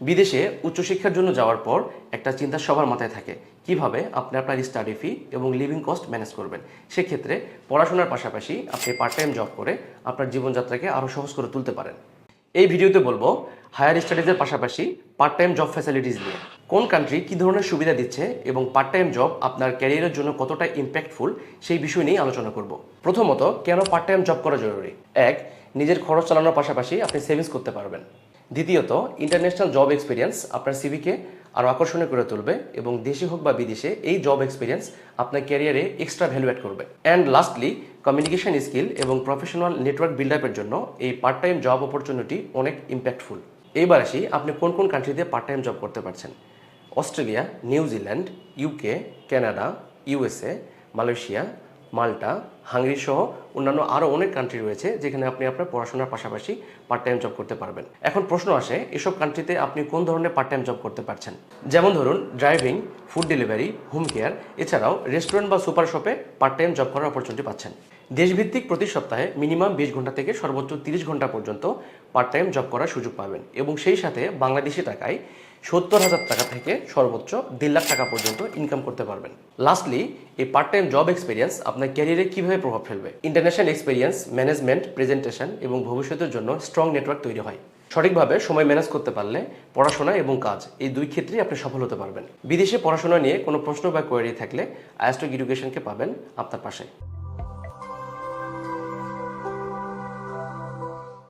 বিদেশে উচ্চশিক্ষার জন্য যাওয়ার পর একটা চিন্তা সবার মাথায় থাকে। কীভাবে আপনি আপনার স্টাডি ফি এবং লিভিং কস্ট ম্যানেজ করবেন? সেক্ষেত্রে পড়াশোনার পাশাপাশি আপনি পার্ট টাইম জব করে আপনার জীবনযাত্রাকে আরও সহজ করে তুলতে পারেন। এই ভিডিওতে বলব হায়ার স্টাডিজের পাশাপাশি পার্ট টাইম জব ফ্যাসিলিটিস নিয়ে। কোন কান্ট্রি কী ধরনের সুবিধা দিচ্ছে এবং পার্ট টাইম জব আপনার ক্যারিয়ারের জন্য কতটা ইম্প্যাক্টফুল সেই বিষয় নিয়ে আলোচনা করব। প্রথমত, কেন পার্ট টাইম জব করা জরুরি? এক, নিজের খরচ চালানোর পাশাপাশি আপনি সেভিংস করতে পারবেন। দ্বিতীয়ত ইন্টারন্যাশনাল জব এক্সপিরিয়েন্স আপনার সিভিকে আরও আকর্ষণীয় করে তুলবে এবং দেশে হোক বা বিদেশে এই জব এক্সপিরিয়েন্স আপনার ক্যারিয়ারে এক্সট্রা ভ্যালু অ্যাড করবে। অ্যান্ড লাস্টলি কমিউনিকেশন স্কিল এবং প্রফেশনাল নেটওয়ার্ক বিল্ড আপের জন্য এই পার্ট টাইম জব অপরচুনিটি অনেক ইম্প্যাক্টফুল এইবার আসি, আপনি কোন কোন কান্ট্রিতে পার্ট টাইম জব করতে পারছেন? Australia New Zealand UK Canada USA Malaysia Malta, Hungary সহ অন্যান্য আরও অনেক কান্ট্রি রয়েছে যেখানে আপনি আপনার পড়াশোনার পাশাপাশি পার্ট টাইম জব করতে পারবেন। এখন প্রশ্ন আসে, এসব কান্ট্রিতে আপনি কোন ধরনের পার্ট টাইম জব করতে পারছেন? যেমন ধরুন driving food delivery home care এছাড়াও রেস্টুরেন্ট বা সুপার শপে পার্ট টাইম জব করার অপরচুনিটি পাচ্ছেন। দেশভিত্তিক প্রতি সপ্তাহে মিনিমাম বিশ ঘণ্টা থেকে সর্বোচ্চ তিরিশ ঘণ্টা পর্যন্ত পার্ট টাইম জব করার সুযোগ পাবেন এবং সেই সাথে বাংলাদেশি টাকায় সত্তর হাজার টাকা থেকে সর্বোচ্চ দেড় লাখ টাকা পর্যন্ত ইনকাম করতে পারবেন। লাস্টলি এই পার্ট টাইম জব এক্সপিরিয়েন্স আপনার ক্যারিয়ারে কীভাবে প্রভাব ফেলবে? ইন্টারন্যাশনাল এক্সপিরিয়েন্স ম্যানেজমেন্ট প্রেজেন্টেশন এবং ভবিষ্যতের জন্য স্ট্রং নেটওয়ার্ক তৈরি হয়। সঠিকভাবে সময় ম্যানেজ করতে পারলে পড়াশোনা এবং কাজ এই দুই ক্ষেত্রেই আপনি সফল হতে পারবেন। বিদেশে পড়াশোনা নিয়ে কোনো প্রশ্ন বা কোয়ারি থাকলে আয়াস্টক এডুকেশনকে পাবেন আপনার পাশে।